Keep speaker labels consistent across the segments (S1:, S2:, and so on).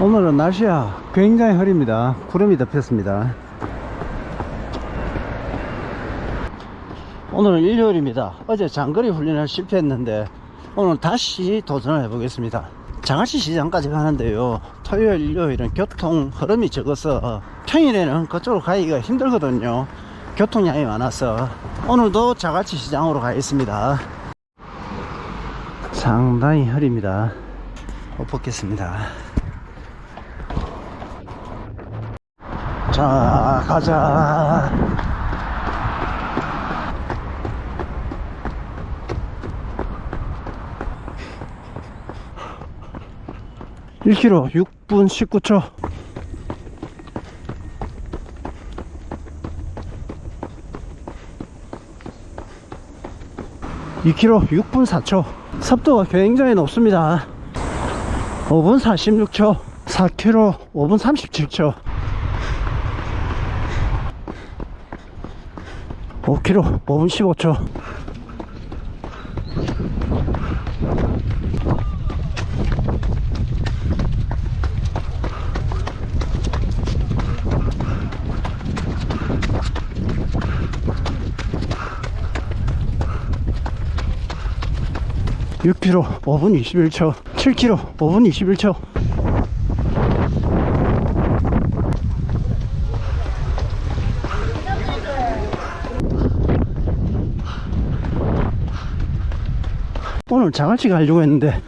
S1: 오늘은 날씨가 굉장히 흐립니다. 구름이 덮였습니다. 오늘은 일요일입니다. 어제 장거리 훈련을 실패했는데 오늘 다시 도전을 해보겠습니다. 장아찌 시장까지 가는데요. 토요일, 일요일은 교통 흐름이 적어서 평일에는 그쪽으로 가기가 힘들거든요. 교통량이 많아서 오늘도 자갈치 시장으로 가겠습니다. 상당히 흐립니다. 옷 벗겠습니다. 자, 가자. 일 k 로 6분 19초. 이 k 로 6분 4초. 섭도가 굉장히 높습니다. 5분 46초. 4km 5분 37초. 5km 5분 15초. 6km 5분 21초. 7km 5분 21초 오늘 자갈치 가려고 했는데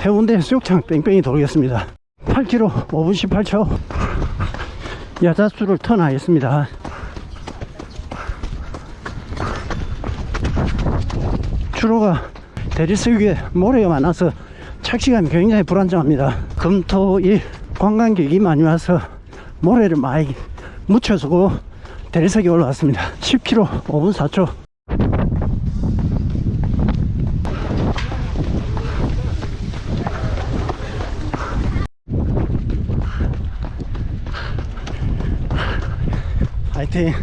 S1: 해운대 수욕장 뺑뺑이 돌겠습니다. 8km 5분 18초 야자수를 턴하겠습니다. 주로가 대리석 위에 모래가 많아서 착시감이 굉장히 불안정합니다. 금토일 관광객이 많이 와서 모래를 많이 묻혀주고 대리석에 올라왔습니다. 10km 5분 4초 파이팅.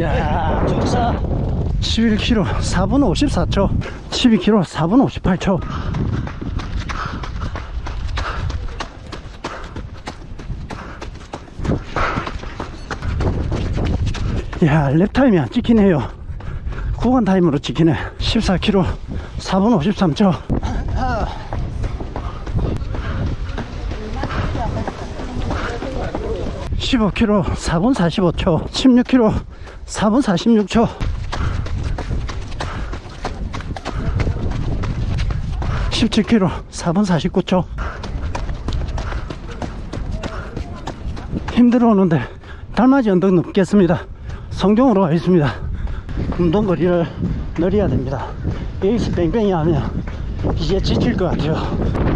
S1: 야 좋사. 11km 4분 54초. 12km 4분 58초. 야 랩타임이 안 찍히네요. 구간 타임으로 찍히네. 14km 4분 53초 15km 4분 45초 16km 4분 46초. 17km 4분 49초. 힘들어 오는데 달맞이 언덕 넘겠습니다. 성경으로 가겠습니다. 운동거리를 늘려야 됩니다. 여기서 뺑뺑이 하면 이제 지칠 것 같아요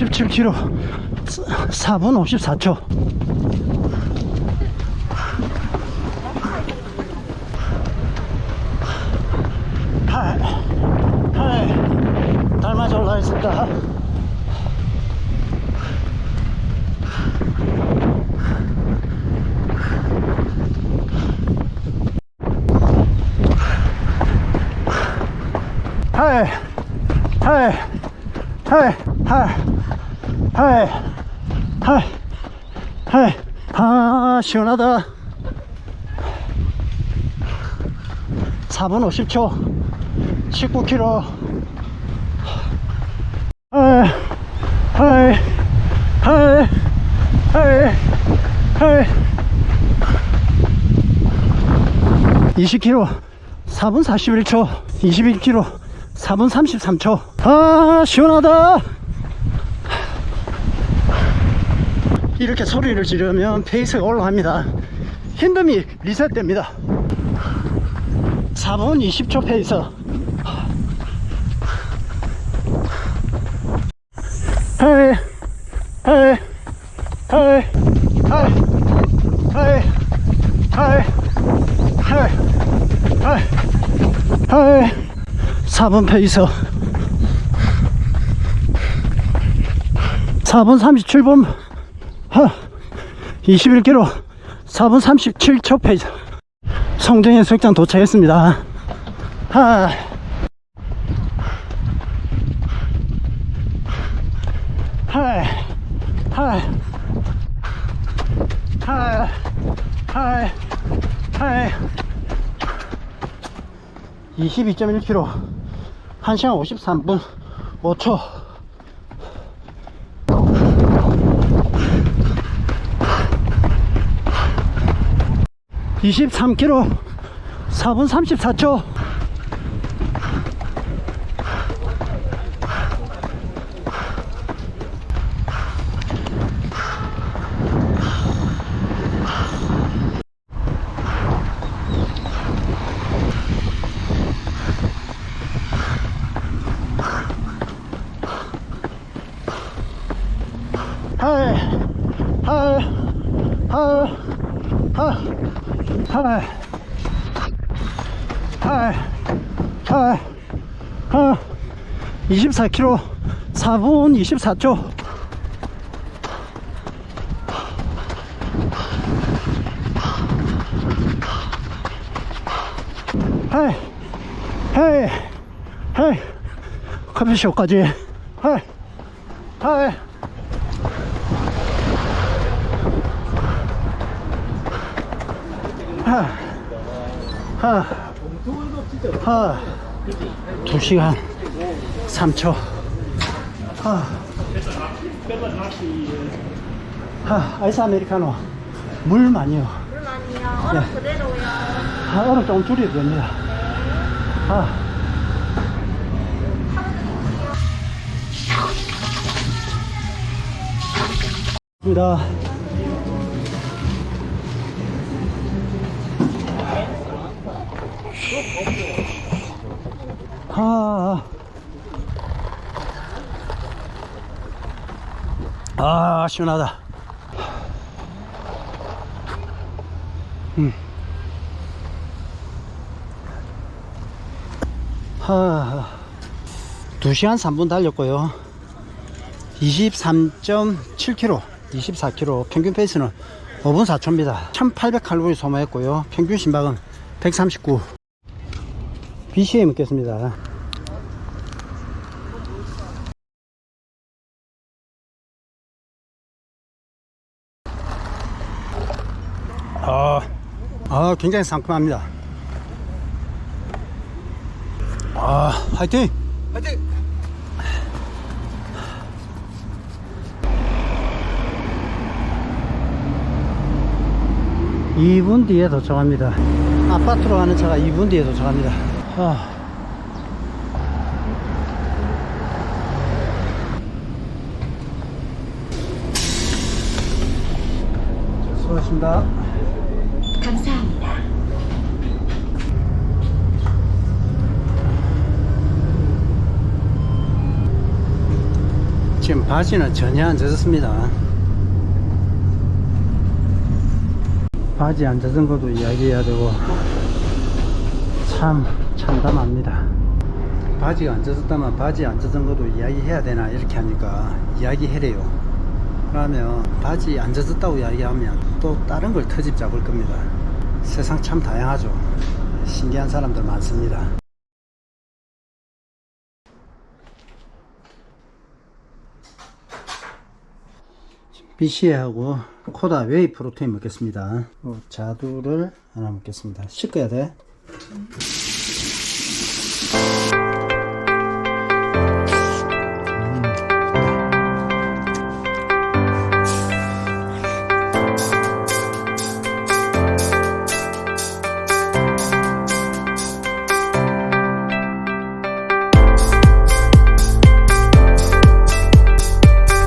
S1: 17km 4분 54초 하이 하이 달맞이 올라가겠습니다. 하이 하이 하이 하이 하이 하이 아 시원하다. 4분 50초. 19km 하이 하이 하이 하이 하이 20km 4분 41초. 21km 4분 33초. 아 시원하다 이렇게 소리를 지르면 페이스가 올라갑니다. 힘듦이 리셋됩니다. 4분 20초 페이스. 헤이 헤이 헤이 헤이 헤이 헤이 헤이 헤이 헤이. 4분 페이스. 4분 37분 21km 4분 37초 페이스 성정현 수욕장 도착했습니다. 하. 하이 하이 하이 하이 하이 22.1km 1시간 53분 5초 (23km) 4분 34초. 하이 하이 하이 하이 하이 하이 하이 24km 4분 24초. 하이 하이 하이 커피숍까지. 하이 하이 하, 하, 하, 2시간 3초. 하, 하, 아이스 아메리카노. 물 많이요.
S2: 물 아니요. 얼음
S1: 네.
S2: 그대로요.
S1: 아, 얼음 조금 줄여도 됩니다. 아. 입니다. 아, 아, 시원하다. 하, 2시간 3분 달렸고요. 23.7km, 24km, 평균 페이스는 5분 4초입니다. 1800칼로리 소모했고요. 평균 심박은 139. BCA 먹겠습니다. 아, 아, 굉장히 상큼합니다. 아, 화이팅!
S3: 화이팅!
S1: 이분 뒤에 도착합니다. 아파트로 가는 차가 2분 뒤에 도착합니다. 아. 수고하셨습니다.
S2: 감사합니다.
S1: 지금 바지는 전혀 안 젖었습니다. 바지 안 젖은 것도 이야기해야 되고 참 참담합니다. 바지가 안 젖었다면 바지 안 젖은 것도 이야기해야 되나 이렇게 하니까 이야기해래요. 그러면 바지 안 젖었다고 이야기하면 또 다른 걸 터집 잡을 겁니다. 세상 참 다양하죠. 신기한 사람들 많습니다. BCA하고 코다 웨이 프로테인 먹겠습니다. 어, 자두를 하나 먹겠습니다. 씻어야 돼.